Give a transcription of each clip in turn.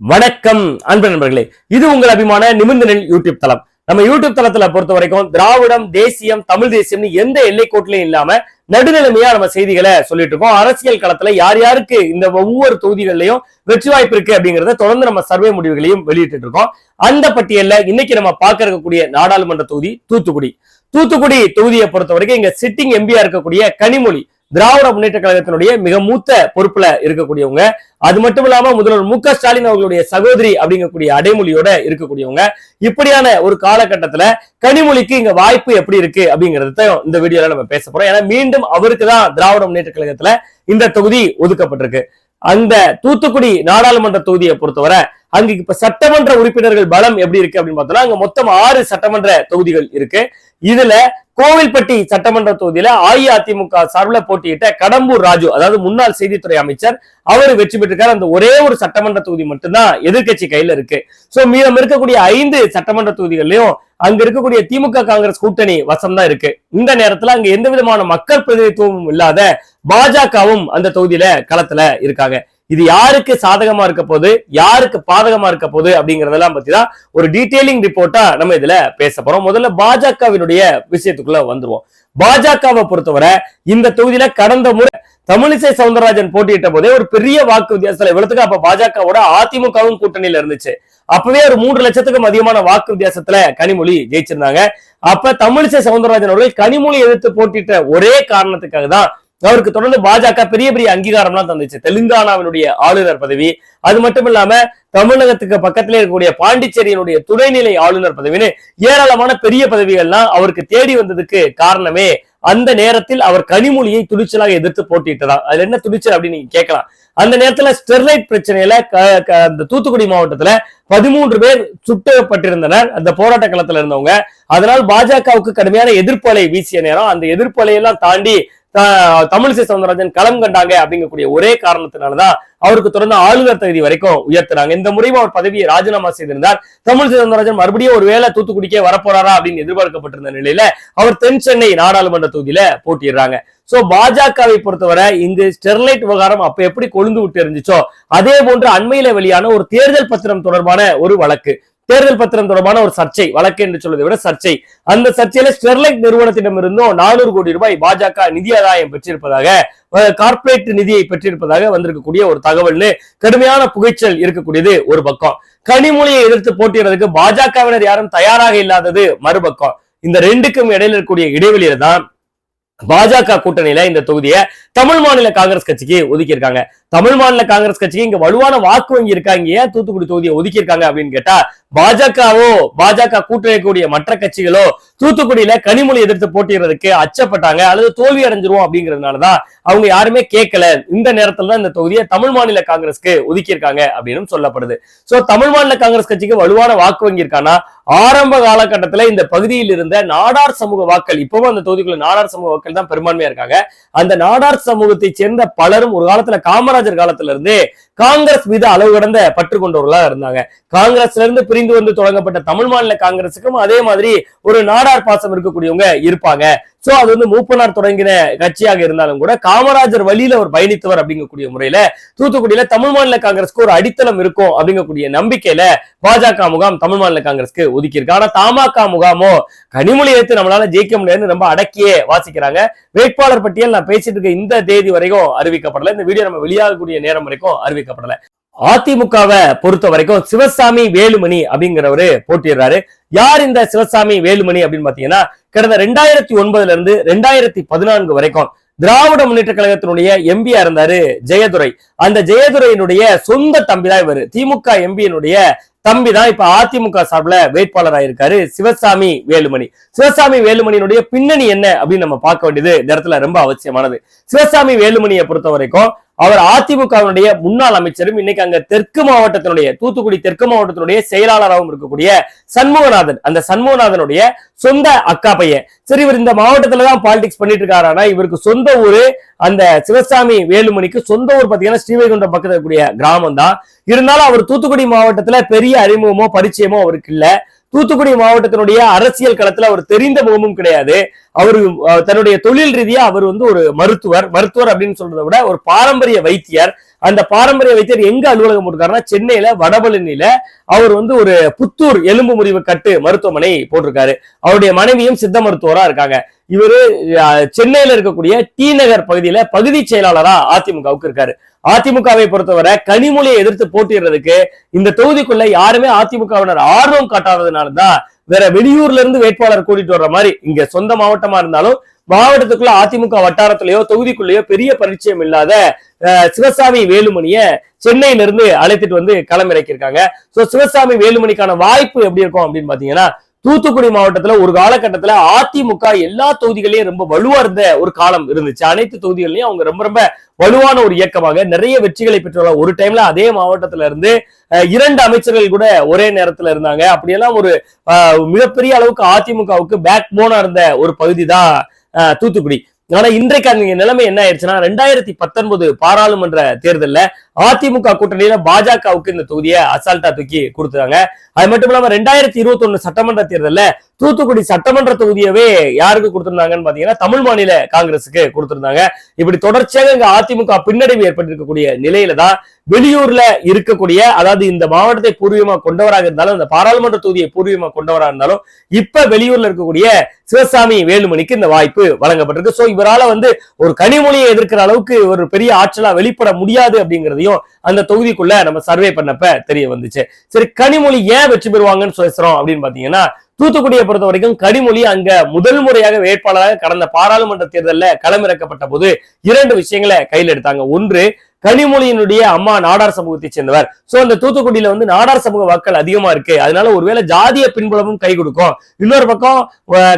வணக்கம் அன்பு நண்பர்களே. இது உங்கள் அபிமான நிமிர்ந்தனில் யூடியூப் தளம். நம்ம யூடியூப் தளத்துல பொறுத்த வரைக்கும் திராவிடம் தேசியம் தமிழ் தேசியம்னு எந்த எல்லைக்கோட்டிலையும் இல்லாம நடுநிலைமையா நம்ம செய்திகளை சொல்லிட்டு இருக்கோம். அரசியல் களத்துல யார் யாருக்கு இந்த ஒவ்வொரு தொகுதிகள்லயும் வெற்றி வாய்ப்பு இருக்கு அப்படிங்கறத தொடர்ந்து நம்ம சர்வே முடிவுகளையும் வெளியிட்டு இருக்கோம். அந்த பட்டியல்ல இன்னைக்கு நம்ம பார்க்க இருக்கக்கூடிய நாடாளுமன்ற தொகுதி தூத்துக்குடி. தூத்துக்குடி தொகுதியை பொறுத்த வரைக்கும் இங்க சிட்டிங் எம்பியா இருக்கக்கூடிய கனிமொழி. திராவிட முன்னேற்ற கழகத்தினுடைய மிக மூத்த பொறுப்புல இருக்கக்கூடியவங்க. அது மட்டும் இல்லாம முதல்வர் மு க ஸ்டாலின் அவர்களுடைய சகோதரி அப்படிங்கக்கூடிய அடைமொழியோட இருக்கக்கூடியவங்க. இப்படியான ஒரு காலகட்டத்துல கனிமொழிக்கு இங்க வாய்ப்பு எப்படி இருக்கு அப்படிங்கறத இந்த வீடியோல நம்ம பேச போறோம். ஏன்னா மீண்டும் அவருக்கு தான் திராவிட முன்னேற்ற கழகத்துல இந்த தொகுதி ஒதுக்கப்பட்டிருக்கு. அந்த தூத்துக்குடி நாடாளுமன்ற தொகுதியை பொறுத்தவரை அங்கு இப்ப சட்டமன்ற உறுப்பினர்கள் பலம் எப்படி இருக்கு அப்படின்னு பார்த்தோம்னா அங்க மொத்தம் ஆறு சட்டமன்ற தொகுதிகள் இருக்கு. இதுல கோவில்பட்டி சட்டமன்ற தொகுதியில அஇஅதிமுக சார்பில் போட்டியிட்ட கடம்பூர் ராஜு அதாவது முன்னாள் செய்தித்துறை அமைச்சர் அவர் வெற்றி பெற்றிருக்காரு. அந்த ஒரே ஒரு சட்டமன்ற தொகுதி மட்டும்தான் எதிர்க்கட்சி கையில இருக்கு. சோ மீதம் இருக்கக்கூடிய ஐந்து சட்டமன்ற தொகுதிகள்லயும் அங்க இருக்கக்கூடிய திமுக காங்கிரஸ் கூட்டணி வசம் தான் இருக்கு. இந்த நேரத்துல அங்க எந்த விதமான மக்கள் பிரதிநிதித்துவமும் இல்லாத பாஜகவும் அந்த தொகுதியில களத்துல இருக்காங்க. இது யாருக்கு சாதகமா இருக்க போகுது? யாருக்கு பாதகமா இருக்க போகுது அப்படிங்கறதெல்லாம் பத்தி தான் ஒரு டீடைலிங் ரிப்போர்ட்டா நம்ம இதுல பேச போறோம். முதல்ல பாஜகவினுடைய விஷயத்துக்குள்ள வந்துருவோம். பாஜகவை பொறுத்தவரை இந்த தொகுதியில கடந்த முறை தமிழிசை சவுந்தரராஜன் போட்டியிட்ட போதே ஒரு பெரிய வாக்கு வித்தியாசத்துல இவ்வளவுக்கு அப்ப பாஜகவோட அதிமுகவும் கூட்டணியில இருந்துச்சு. அப்பவே ஒரு மூன்று லட்சத்துக்கும் அதிகமான வாக்கு வித்தியாசத்துல கனிமொழி ஜெயிச்சிருந்தாங்க. அப்ப தமிழிசை சவுந்தரராஜன் அவர்கள் கனிமொழி எதிர்த்து போட்டிட்ட ஒரே காரணத்துக்காக தான் அவருக்கு தொடர்ந்து பாஜக பெரிய பெரிய அங்கீகாரம்லாம் தந்துச்சு. தெலுங்கானாவினுடைய ஆளுநர் பதவி அது மட்டும் இல்லாம தமிழகத்துக்கு பக்கத்திலே இருக்கக்கூடிய பாண்டிச்சேரியினுடைய துணைநிலை ஆளுநர் பதவின்னு ஏராளமான பெரிய பதவிகள்லாம் அவருக்கு தேடி வந்ததுக்கு காரணமே அந்த நேரத்தில் அவர் கனிமொழியை துணிச்சலாக எதிர்த்து போட்டிட்டதா அதுல என்ன துணிச்சல் அப்படின்னு நீங்க கேட்கலாம். அந்த நேரத்துல ஸ்டெர்லைட் பிரச்சனையில க- க- அந்த தூத்துக்குடி மாவட்டத்துல பதிமூன்று பேர் சுட்டப்பட்டிருந்தனர் அந்த போராட்ட களத்துல இருந்தவங்க. அதனால் பாஜகவுக்கு கடுமையான எதிர்ப்பு அலை வீசிய நேரம். அந்த எதிர்ப்பு அலையெல்லாம் தாண்டி தமிழிசை சவுந்தரராஜன் களம் கண்டாங்க அப்படிங்கக்கூடிய ஒரே காரணத்தினாலதான் அவருக்கு தொடர்ந்து ஆளுநர் தகுதி வரைக்கும் உயர்த்துறாங்க இந்த முறையும் அவர் பதவியை ராஜினாமா செய்திருந்தார். தமிழிசை சவுந்தரராஜன் மறுபடியும் ஒரு வேளை தூத்துக்குடிக்கே வரப்போறாரா அப்படின்னு எதிர்பார்க்கப்பட்டிருந்த நிலையில அவர் தென் சென்னை நாடாளுமன்ற தொகுதியில போட்டிடுறாங்க சோ பாஜகவை பொறுத்தவரை இங்கு ஸ்டெர்லைட் விவகாரம் அப்ப எப்படி கொழுந்து விட்டு இருந்துச்சோ அதே போன்று அண்மையில வெளியான ஒரு தேர்தல் பத்திரம் தொடர்பான ஒரு வழக்கு. தேர்தல் பத்திரம் தொடர்பான ஒரு சர்ச்சை வழக்கு என்று சொல்வதை விட சர்ச்சை. அந்த சர்ச்சையில ஸ்டெர்லைட் நிறுவனத்திடமிருந்தும் நானூறு கோடி ரூபாய் பாஜக நிதி ஆதாயம் பெற்றிருப்பதாக கார்ப்பரேட் நிதியை பெற்றிருப்பதாக வந்திருக்கக்கூடிய ஒரு தகவல்னு கடுமையான புகைச்சல் இருக்கக்கூடியது ஒரு பக்கம். கனிமொழியை எதிர்த்து போட்டியிடுறதுக்கு பாஜகவினர் யாரும் தயாராக இல்லாதது மறுபக்கம். இந்த ரெண்டுக்கும் இடையில இருக்கக்கூடிய இடைவெளியில தான் பாஜக கூட்டணியில இந்த தொகுதியை தமிழ் மாநில காங்கிரஸ் கட்சிக்கு ஒதுக்கி இருக்காங்க தமிழ் மாநில காங்கிரஸ் கட்சிக்கு இங்க வலுவான வாக்கு வங்கி இருக்காங்க. ஏன் தூத்துக்குடி தொகுதியை ஒதுக்கி இருக்காங்க அப்படின்னு கேட்டா பாஜகவோ பாஜக கூட்டணி கூடிய மற்ற கட்சிகளோ தூத்துக்குடியில கனிமொழி எதிர்த்து போட்டிடுறதுக்கு அச்சப்பட்டாங்க. அல்லது தோல்வி அடைஞ்சிரும் அப்படிங்கிறதுனாலதான் அவங்க யாருமே கேட்கல. இந்த நேரத்துல தான் இந்த தொகுதியை தமிழ் மாநில காங்கிரஸ்க்கு ஒதுக்கி இருக்காங்க அப்படின்னு சொல்லப்படுது. சோ தமிழ் மாநில காங்கிரஸ் கட்சிக்கு வலுவான வாக்கு வங்கி இருக்கானா ஆரம்ப காலகட்டத்துல இந்த பகுதியில் இருந்த நாடார் சமூக வாக்கள் இப்பவும் அந்த தொகுதிக்குள்ள நாடார் சமூக வாக்கள் தான் பெரும்பான்மையா இருக்காங்க. அந்த நாடார் சமூகத்தை சேர்ந்த பலரும் ஒரு காலத்துல காமராஜர் காலத்துல இருந்தே காங்கிரஸ் மீது அளவு கடந்த பற்று கொண்டவர்களா இருந்தாங்க. காங்கிரஸ்ல இருந்து பிரிந்து வந்து தொடங்கப்பட்ட தமிழ் மாநில காங்கிரசுக்கும் அதே மாதிரி ஒரு நாடார் பாசம் இருக்கக்கூடியவங்க இருப்பாங்க. சோ அது வந்து மூப்பனார் தொடங்கின கட்சியாக இருந்தாலும் கூட காமராஜர் வழியில அவர் பயணித்தவர் அப்படிங்கக்கூடிய முறையில தூத்துக்குடியில தமிழ் மாநில காங்கிரஸ்க்கு ஒரு அடித்தளம் இருக்கும் அப்படிங்கக்கூடிய நம்பிக்கையில பாஜக முகாம் தமிழ் மாநில காங்கிரஸ்க்கு ஒதுக்கியிருக்கு. ஆனா தமாக முகாமோ கனிமொழி எடுத்து நம்மளால ஜெயிக்க முடியாதுன்னு ரொம்ப அடக்கியே வாசிக்கிறாங்க. வேட்பாளர் பட்டியல் நான் பேசிட்டு இருக்க இந்த தேதி வரைக்கும் அறிவிக்கப்படல. இந்த வீடியோ நம்ம வெளியாகக்கூடிய நேரம் வரைக்கும் அறிவிக்கப்படல. அதிமுகவை பொறுத்த வரைக்கும் சிவசாமி வேலுமணி அப்படிங்கிறவரு போட்டிடுறாரு யார் இந்த சிவசாமி வேலுமணி அப்படின்னு பாத்தீங்கன்னா கடந்த ரெண்டாயிரத்தி ஒன்பதுல இருந்து ரெண்டாயிரத்தி பதினான்கு வரைக்கும் திராவிட முன்னேற்ற கழகத்தினுடைய எம்பியா இருந்தாரு ஜெயதுரை. அந்த ஜெயதுரையினுடைய சொந்த தம்பிதான் இவர். திமுக எம்பியினுடைய தம்பி தான் இப்ப அதிமுக சார்பில் வேட்பாளராக இருக்காரு சிவசாமி வேலுமணி. சிவசாமி வேலுமணியினுடைய பின்னணி என்ன அப்படின்னு நம்ம பார்க்க வேண்டியது இந்த இடத்துல ரொம்ப அவசியமானது. சிவசாமி வேலுமணியை பொறுத்த வரைக்கும் அவர் அதிமுகவினுடைய முன்னாள் அமைச்சரும் இன்னைக்கு அங்க தெற்கு மாவட்டத்தினுடைய தூத்துக்குடி தெற்கு மாவட்டத்தினுடைய செயலாளராகவும் இருக்கக்கூடிய சண்முகநாதன். அந்த சண்முகநாதனுடைய சொந்த அக்கா பையன். சரி இவர் இந்த மாவட்டத்துல தான் பாலிடிக்ஸ் பண்ணிட்டு இருக்காரு. ஆனா இவருக்கு சொந்த ஊரு அந்த சிவசாமி வேலுமணிக்கு சொந்த ஊர் பாத்தீங்கன்னா ஸ்ரீவைகுண்டம் பக்கத்துல இருக்கக்கூடிய கிராமம் தான் இருந்தாலும் அவர் தூத்துக்குடி மாவட்டத்துல பெரிய அறிமுகமோ பரிச்சயமோ அவருக்கு இல்லை. தூத்துக்குடி மாவட்டத்தினுடைய அரசியல் களத்துல அவர் தெரிந்த முகமும் கிடையாது. அவரு தன்னுடைய தொழில் ரீதியா அவர் வந்து ஒரு மருத்துவர். மருத்துவர் அப்படின்னு சொல்றதை விட ஒரு பாரம்பரிய வைத்தியர். அந்த பாரம்பரிய வைத்தியர் எங்க அலுவலகம் போட்டிருக்காருன்னா சென்னையில வடபழனியில அவர் வந்து ஒரு புத்தூர் எலும்பு முறிவு கட்டு மருத்துவமனை போட்டிருக்காரு. அவருடைய மனைவியும் சித்த மருத்துவரா இருக்காங்க. இவரு சென்னையில இருக்கக்கூடிய டி நகர் பகுதியில பகுதி செயலாளரா அதிமுகவுக்கு இருக்காரு. அதிமுகவை பொறுத்தவரை கனிமொழியை எதிர்த்து போட்டிடுறதுக்கு இந்த தொகுதிக்குள்ள யாருமே அதிமுகவினர் ஆர்வம் காட்டாததுனால தான் வேற வெளியூர்ல இருந்து வேட்பாளர் கூட்டிட்டு வர்ற மாதிரி இங்க சொந்த மாவட்டமா இருந்தாலும் மாவட்டத்துக்குள்ள அதிமுக வட்டாரத்திலேயோ தொகுதிக்குள்ளேயோ பெரிய பரிச்சயம் இல்லாத சிவசாமி வேலுமணிய சென்னையில இருந்து அழைத்துட்டு வந்து களமிறக்கியிருக்காங்க. சோ சிவசாமி வேலுமணிக்கான வாய்ப்பு எப்படி இருக்கும் அப்படின்னு பாத்தீங்கன்னா தூத்துக்குடி மாவட்டத்துல ஒரு காலகட்டத்துல அதிமுக எல்லா தொகுதிகளையும் ரொம்ப வலுவா இருந்த ஒரு காலம் இருந்துச்சு. அனைத்து தொகுதிகளையும் அவங்க ரொம்ப ரொம்ப வலுவான ஒரு இயக்கமாக நிறைய வெற்றிகளை பெற்றுள்ள ஒரு டைம்ல அதே மாவட்டத்துல இருந்து அஹ், இரண்டு அமைச்சர்கள் கூட ஒரே நேரத்துல இருந்தாங்க. அப்படியெல்லாம் ஒரு அஹ், மிகப்பெரிய அளவுக்கு அதிமுகவுக்கு பேக் போனா இருந்த ஒரு பகுதி தான் தூத்துக்குடி. ஆனா இன்றைக்கு அங்க நிலைமை என்ன ஆயிடுச்சுன்னா ரெண்டாயிரத்தி பத்தொன்பது பாராளுமன்ற தேர்தல்ல அதிமுக கூட்டணியில பாஜகவுக்கு இந்த தொகுதியை அசால்ட்டா தூக்கி கொடுத்தாங்க அது மட்டும் இல்லாம ரெண்டாயிரத்தி இருபத்தி ஒண்ணு சட்டமன்ற தேர்தல்ல தூத்துக்குடி சட்டமன்ற தொகுதியவே யாருக்கு கொடுத்திருந்தாங்கன்னு பாத்தீங்கன்னா தமிழ் மாநில காங்கிரஸுக்கு கொடுத்திருந்தாங்க. இப்படி தொடர்ச்சியாக இங்க அதிமுக பின்னடைவு ஏற்பட்டிருக்கக்கூடிய நிலையில தான் வெளியூர்ல இருக்கக்கூடிய அதாவது இந்த மாவட்டத்தை பூர்வீகமா கொண்டவராக இருந்தாலும் இந்த பாராளுமன்ற தொகுதியை பூர்வீகமா கொண்டவராக இருந்தாலும் இப்ப வெளியூர்ல இருக்கக்கூடிய சிவசாமி வேலுமணிக்கு இந்த வாய்ப்பு வழங்கப்பட்டிருக்கு. சோ இவரால வந்து ஒரு கனிமொழியை எதிர்க்கிற அளவுக்கு ஒரு பெரிய ஆற்றலா வெளிப்பட முடியாது அப்படிங்கிறதையும் அந்த தொகுதிக்குள்ள நம்ம சர்வே பண்ணப்ப தெரிய வந்துச்சு. சரி கனிமொழி ஏன் வெற்றி பெறுவாங்கன்னு பேசுறோம் அப்படின்னு பாத்தீங்கன்னா தூத்துக்குடியை பொறுத்த வரைக்கும் கனிமொழி அங்க முதல் முறையாக வேட்பாளராக கடந்த பாராளுமன்ற தேர்தலில் களமிறக்கப்பட்ட போது இரண்டு விஷயங்களை கையில் எடுத்தாங்க. ஒன்று கனிமொழியினுடைய அம்மா நாடார் சமூகத்தை சேர்ந்தவர். சோ அந்த தூத்துக்குடியில வந்து நாடார் சமூக வாக்கள் அதிகமா இருக்கு. அதனால ஒருவேளை ஜாதிய பின்புலமும் கை கொடுக்கும். இன்னொரு பக்கம்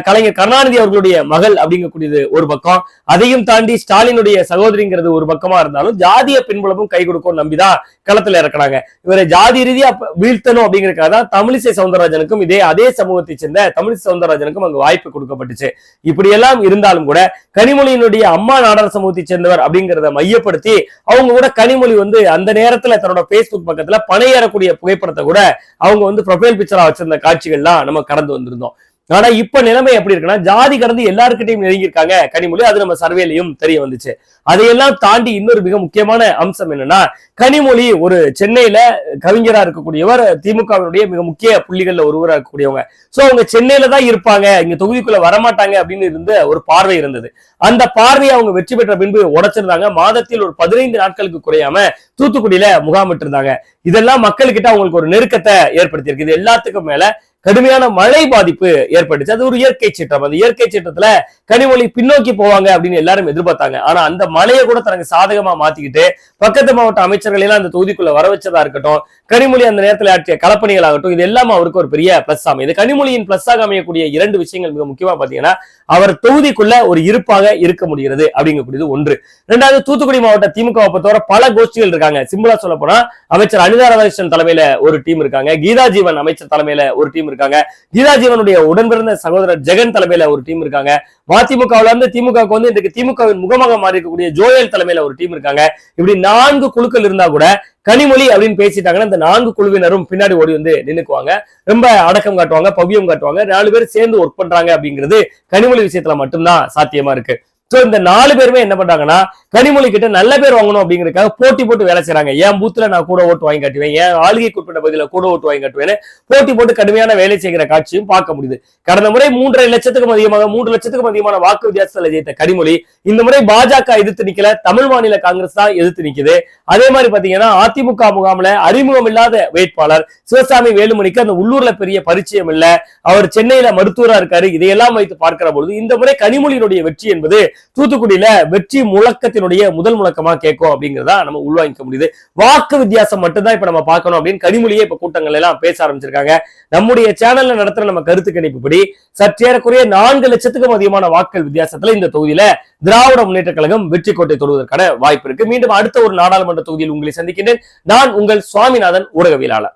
கலைஞர் கருணாநிதி அவர்களுடைய மகள் அப்படிங்கக்கூடியது ஒரு பக்கம். அதையும் தாண்டி ஸ்டாலினுடைய சகோதரிங்கிறது ஒரு பக்கமா இருந்தாலும் ஜாதிய பின்புலமும் கை கொடுக்கும் நம்பிதான் களத்துல இறக்குறாங்க. இவரை ஜாதி ரீதியா வீழ்த்தணும் அப்படிங்கறதுக்காக தான் தமிழிசை சவுந்தரராஜனுக்கும் இதே அதே சமூகத்தை சேர்ந்த தமிழிசை சவுந்தரராஜனுக்கும் அங்கு வாய்ப்பு கொடுக்கப்பட்டுச்சு. இப்படியெல்லாம் இருந்தாலும் கூட கனிமொழியினுடைய அம்மா நாடார் சமூகத்தை சேர்ந்தவர் அப்படிங்கிறத மையப்படுத்தி அவங்க கூட கனிமொழி வந்து அந்த நேரத்துல தன்னோட பேஸ்புக் பக்கத்துல பணையேறக்கூடிய புகைப்படத்தை கூட அவங்க வந்து ப்ரொஃபைல் பிக்சரா வச்சிருந்த காட்சிகள்லாம் நம்ம கடந்து வந்திருந்தோம். ஆனா இப்ப நிலைமை எப்படி இருக்குன்னா ஜாதி கடந்து எல்லாருக்கிட்டையும் நெருங்கியிருக்காங்க கனிமொழி. அது நம்ம சர்வேலையும் தெரிய வந்துச்சு. அதையெல்லாம் தாண்டி இன்னொரு மிக முக்கியமான அம்சம் என்னன்னா கனிமொழி ஒரு சென்னையில கவிஞரா இருக்கக்கூடியவர் திமுகவினுடைய மிக முக்கிய புள்ளிகள்ல ஒருவராக இருக்கக்கூடியவங்க. சோ அவங்க சென்னையில தான் இருப்பாங்க. இங்க தொகுதிக்குள்ள வரமாட்டாங்க அப்படின்னு இருந்த ஒரு பார்வை இருந்தது. அந்த பார்வையை அவங்க வெற்றி பெற்ற பின்பு உடைச்சிருந்தாங்க. மாதத்தில் ஒரு பதினைந்து நாட்களுக்கு குறையாம தூத்துக்குடியில முகாமிட்டிருந்தாங்க. இதெல்லாம் மக்கள்கிட்ட அவங்களுக்கு ஒரு நெருக்கத்தை ஏற்படுத்தியிருக்கு. இது எல்லாத்துக்கும் மேல கடுமையான மழை பாதிப்பு ஏற்பட்டுச்சு. அது ஒரு இயற்கை சீற்றம். அந்த இயற்கை சீற்றத்துல கனிமொழி பின்னோக்கி போவாங்க அப்படின்னு எல்லாரும் எதிர்பார்த்தாங்க. ஆனா அந்த மழையை கூட தனக்கு சாதகமா மாத்திக்கிட்டு பக்கத்து மாவட்ட அமைச்சர்கள் எல்லாம் அந்த தொகுதிக்குள்ள வர வச்சதா இருக்கட்டும் கனிமொழி அந்த நேரத்தில் ஆற்றிய களப்பணிகள் ஆகட்டும் இது எல்லாம் அவருக்கு ஒரு பெரிய பிளஸ் ஆகும் இது கனிமொழியின் பிளஸ் ஆக அமையக்கூடிய இரண்டு விஷயங்கள் மிக முக்கியமா பாத்தீங்கன்னா அவர் தொகுதிக்குள்ள ஒரு இருப்பாக இருக்க முடிகிறது அப்படிங்கக்கூடியது ஒன்று. ரெண்டாவது தூத்துக்குடி மாவட்ட திமுக பொறுத்தவரை பல கோஷ்டிகள் இருக்காங்க. சிம்பிளா சொல்ல போனா அமைச்சர் அனிதா ராதாகிருஷ்ணன் தலைமையில ஒரு டீம் இருக்காங்க. கீதா ஜீவன் அமைச்சர் தலைமையில ஒரு டீம் இருக்காங்க. கீதா ஜீவனுடைய உடன்பிறந்த சகோதரர் ஜெகன் தலைமையில ஒரு டீம் இருக்காங்க. மதிமுகவுல இருந்து திமுகவுக்கு வந்து இன்றைக்கு திமுகவின் முகமாக மாறி இருக்கக்கூடிய ஜோயல் தலைமையில ஒரு டீம் இருக்காங்க. இப்படி நான்கு குழுக்கள் இருந்தா கூட கனிமொழி அப்படின்னு பேசிட்டாங்கன்னா இந்த நான்கு குழுவினரும் பின்னாடி ஓடி வந்து நின்னுக்குவாங்க. ரொம்ப அடக்கம் காட்டுவாங்க பவ்யம் காட்டுவாங்க. நாலு பேர் சேர்ந்து ஒர்க் பண்றாங்க அப்படிங்கிறது கனிமொழி விஷயத்துல மட்டும்தான் சாத்தியமா இருக்கு. சோ இந்த நாலு பேருமே என்ன பண்றாங்கன்னா கனிமொழி கிட்ட நல்ல பேர் வாங்கணும் அப்படிங்கறதுக்காக போட்டி போட்டு வேலை செய்றாங்க. ஏன் பூத்துல நான் கூட ஓட்டு வாங்கி காட்டுவேன். ஏன் ஆளுகை குறிப்பிட்ட பகுதியில கூட ஓட்டு வாங்கி காட்டுவேன்னு போட்டி போட்டு கடுமையான வேலை செய்கிற காட்சியும் பார்க்க முடியுது. கடந்த முறை மூன்றரை லட்சத்துக்கும் அதிகமாக மூன்று லட்சத்துக்கும் அதிகமான வாக்கு வித்தியாசத்தில் ஜெயித்த கனிமொழி இந்த முறை பாஜக எதிர்த்து நிக்கல தமிழ் மாநில காங்கிரஸ் தான் எதிர்த்து நிக்குது. அதே மாதிரி பாத்தீங்கன்னா அதிமுக முகாம்ல அறிமுகம் இல்லாத வேட்பாளர் சிவசாமி வேலுமணிக்கு அந்த உள்ளூர்ல பெரிய பரிச்சயம் இல்ல. அவர் சென்னையில மருத்துவரா இருக்காரு. இதையெல்லாம் வைத்து பார்க்கிற பொழுது இந்த முறை கனிமொழியினுடைய வெற்றி என்பது தூத்துக்குடியில வெற்றி முழக்கத்தினுடைய முதல் முழக்கமா கேட்கும் அப்படிங்கிறதா நம்ம உள்வாங்கிக்க முடியுது. வாக்கு வித்தியாசம் மட்டும்தான் இப்ப நம்ம பார்க்கணும் அப்படின்னு கனிமொழியே இப்ப கூட்டங்கள் எல்லாம் பேச ஆரம்பிச்சிருக்காங்க. நம்முடைய சேனல்ல நடத்துற நம்ம கருத்து கணிப்புப்படி சற்றேறக்குறைய நான்கு லட்சத்துக்கும் அதிகமான வாக்குகள் வித்தியாசத்துல இந்த தொகுதியில திராவிட முன்னேற்ற கழகம் வெற்றி கோட்டை தொடுவதற்கான வாய்ப்பு இருக்கு. மீண்டும் அடுத்த ஒரு நாடாளுமன்ற தொகுதியில் உங்களை சந்திக்கின்றேன். நான் உங்கள் சுவாமிநாதன் ஊடகவியலாளர்.